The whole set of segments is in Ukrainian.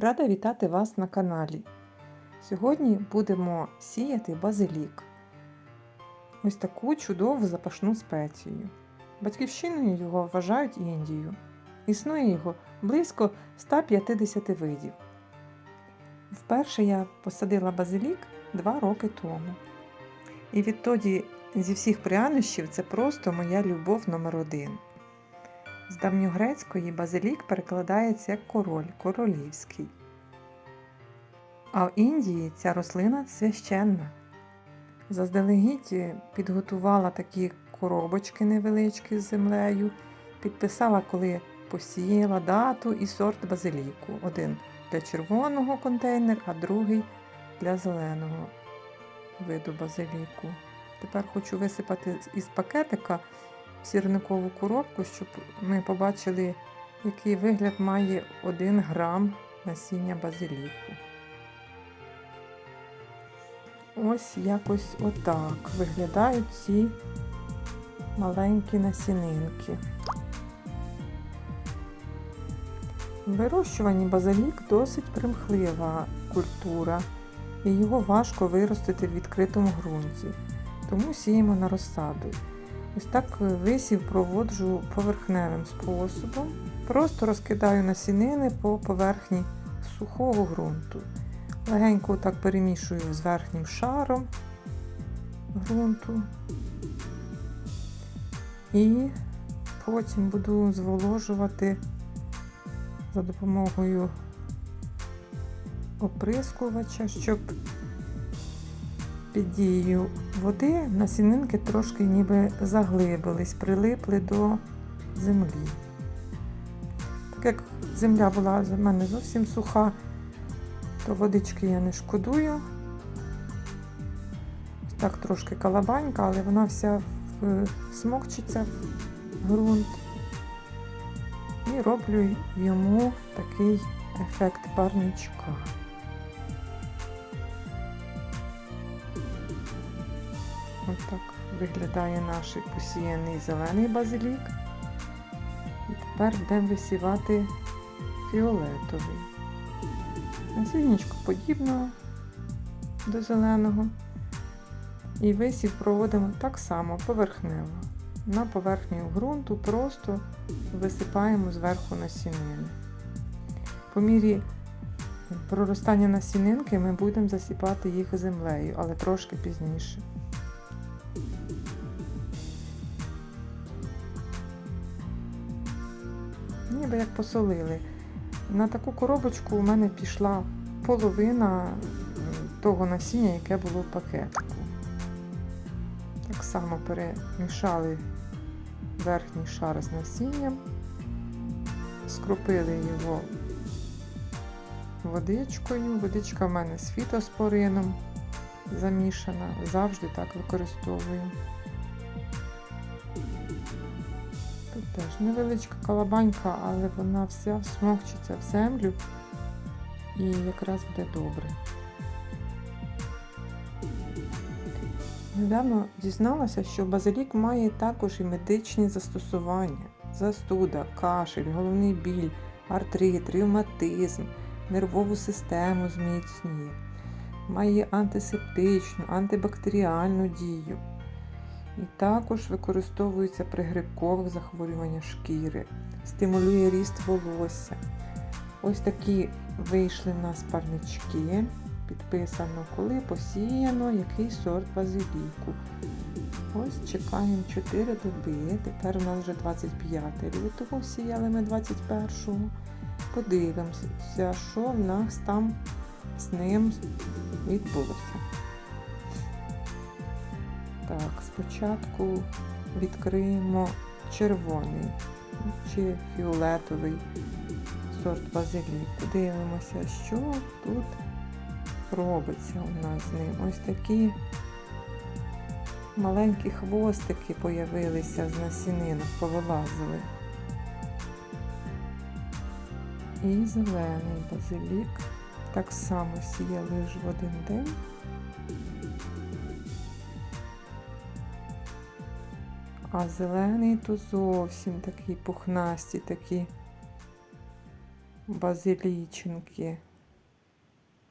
Рада вітати вас на каналі. Сьогодні будемо сіяти базилік. Ось таку чудову запашну спецію. Батьківщиною його вважають Індію. Існує його близько 150 видів. Вперше я посадила базилік два роки тому. І відтоді зі всіх прянощів це просто моя любов номер один. З давньогрецької базилік перекладається як король, королівський. А в Індії ця рослина священна. Заздалегідь підготувала такі коробочки невеличкі з землею, підписала, коли посіяла дату і сорт базиліку. Один для червоного контейнер, а другий для зеленого виду базиліку. Тепер хочу висипати із пакетика сірникову коробку, щоб ми побачили, який вигляд має 1 грам насіння базиліку. Ось якось отак виглядають ці маленькі насінинки. Вирощувані базилік досить примхлива культура, і його важко виростити в відкритому ґрунті, тому сіємо на розсаду. Ось так висів проводжу поверхневим способом. Просто розкидаю насінини по поверхні сухого ґрунту. Легенько так перемішую з верхнім шаром ґрунту. І потім буду зволожувати за допомогою оприскувача, щоб під дією води насінинки трошки ніби заглибились, прилипли до землі. Так як земля була за мене зовсім суха, то водички я не шкодую. Так трошки калабанька, але вона вся смокчиться в ґрунт. І роблю йому такий ефект парничка. Виглядає наш посіяний зелений базилік. І тепер будемо висівати фіолетовий. Насіннячко подібно до зеленого. І висів проводимо так само поверхнево. На поверхню ґрунту просто висипаємо зверху насінини. По мірі проростання насінинки ми будемо засипати їх землею, але трошки пізніше. Ніби як посолили. На таку коробочку у мене пішла половина того насіння, яке було в пакетику. Так само перемішали верхній шар з насінням, скрупили його водичкою. Водичка в мене з фітоспорином замішана, завжди так використовую. Теж невеличка калабанька, але вона вся смокчиться в землю і якраз буде добре. Недавно дізналася, що базилік має також і медичні застосування: застуда, кашель, головний біль, артрит, ревматизм, нервову систему зміцнює, має антисептичну, антибактеріальну дію. І також використовується при грибкових захворюваннях шкіри, стимулює ріст волосся. Ось такі вийшли в нас парнички. Підписано, коли посіяно, який сорт базиліку. Ось чекаємо 4 доби. Тепер у нас вже 25 лютого сіяли ми 21-го. Подивимося, що в нас там з ним відбулося. Так, спочатку відкриємо червоний чи фіолетовий сорт базиліку. Дивимося, що тут робиться у нас з ним. Ось такі маленькі хвостики появилися з насінинок, повилазили. І зелений базилік. Так само сіяли ж в один день. А зелений то зовсім такі пухнасті, такі базилічинки,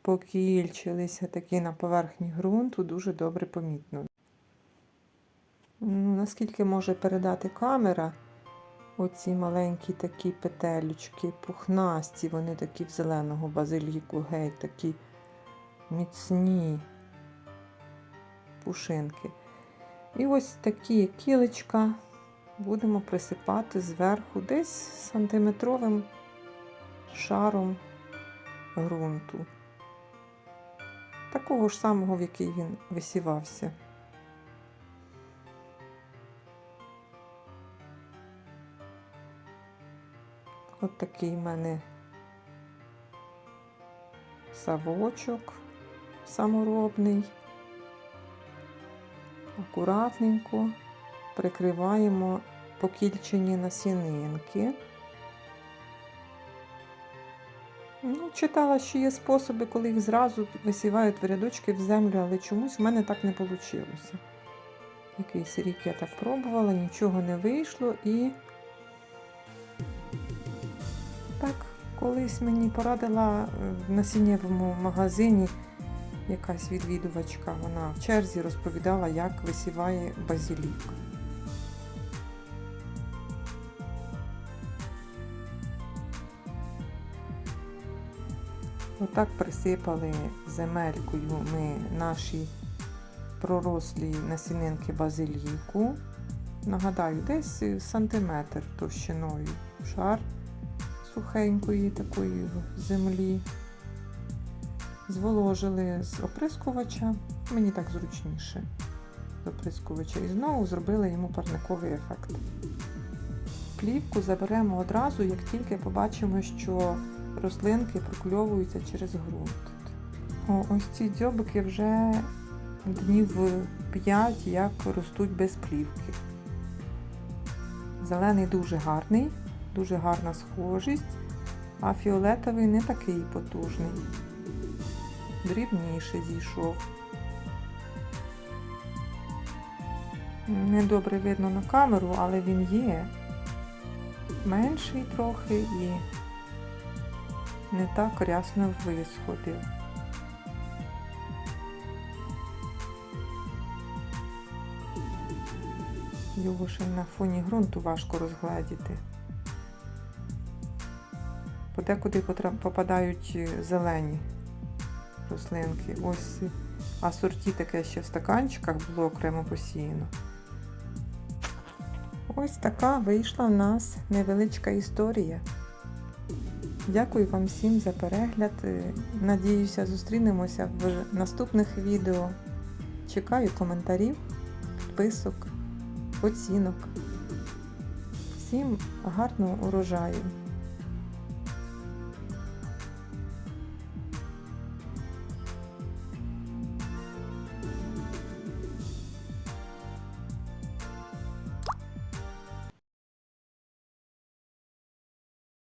покільчилися такі на поверхні ґрунту, дуже добре помітно. Ну, наскільки може передати камера, оці маленькі такі петелючки, пухнасті, вони такі в зеленого базиліку, геть такі міцні пушинки. І ось такі кілечка будемо присипати зверху десь сантиметровим шаром ґрунту. Такого ж самого, в який він висівався. От такий в мене савочок саморобний. Акуратненько прикриваємо покільчені насінинки. Ну, читала, що є способи, коли їх зразу висівають в рядочки в землю, але чомусь в мене так не вийшло. Якийсь рік я так пробувала, нічого не вийшло і так колись мені порадила е, в насіннєвому магазині якась відвідувачка. Вона в черзі розповідала, як висіває базилік. Отак присипали земелькою ми наші пророслі насінинки базиліку. Нагадаю, десь сантиметр товщиною шар сухенької такої землі. Зволожили з оприскувача, мені так зручніше з оприскувача. І знову зробили йому парниковий ефект. Плівку заберемо одразу, як тільки побачимо, що рослинки прокльовуються через ґрунт. О, ось ці дзьобики вже днів 5 як ростуть без плівки. Зелений дуже гарний, дуже гарна схожість, а фіолетовий не такий потужний. Дрібніше зійшов. Недобре видно на камеру, але він є. Менший трохи і не так рясно висходив. Його ще на фоні ґрунту важко розгледіти. Подекуди попадають е, зелені рослинки. Ось асорті таке ще в стаканчиках було окремо посіяно. Ось така вийшла в нас невеличка історія. Дякую вам всім за перегляд. Е, Надіюся, зустрінемося в наступних відео. Чекаю коментарів, підписок, оцінок. Всім гарного урожаю!